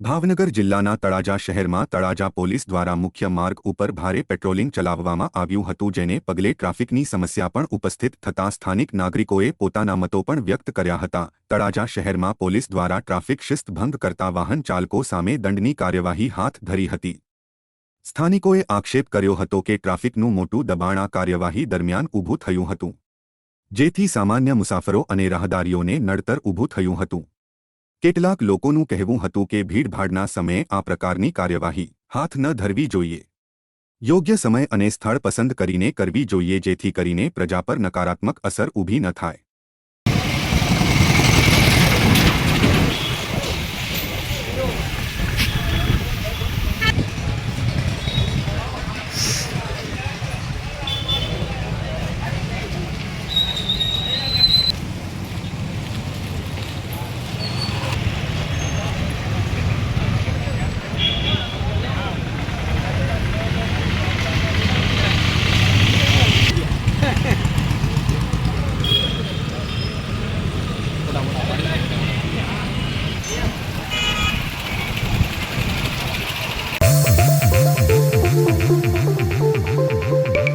ભાવનગર જિલ્લાના તળાજા શહેરમાં તળાજા પોલીસ દ્વારા મુખ્ય માર્ગ ઉપર ભારે પેટ્રોલિંગ ચલાવવામાં આવ્યું હતું, જેને પગલે ટ્રાફિકની સમસ્યા પણ ઉપસ્થિત થતાં સ્થાનિક નાગરિકોએ પોતાના મતો પણ વ્યક્ત કર્યા હતા. તળાજા શહેરમાં પોલીસ દ્વારા ટ્રાફિક શિસ્ત ભંગ કરતા વાહન ચાલકો સામે દંડની કાર્યવાહી હાથ ધરી હતી. સ્થાનિકોએ આક્ષેપ કર્યો હતો કે ટ્રાફિકનું મોટું દબાણ આ કાર્યવાહી દરમિયાન ઊભું થયું હતું, જેથી સામાન્ય મુસાફરો અને રાહદારીઓને નડતર ઊભું થયું હતું. કેટલાક લોકોનું કહેવું હતું કે ભીડભાડના સમયે આ પ્રકારની કાર્યવાહી હાથ ન ધરવી જોઈએ. યોગ્ય સમય અને સ્થળ પસંદ કરીને કરવી જોઈએ જેથી કરીને પ્રજા પર નકારાત્મક અસર ઊભી ન થાય.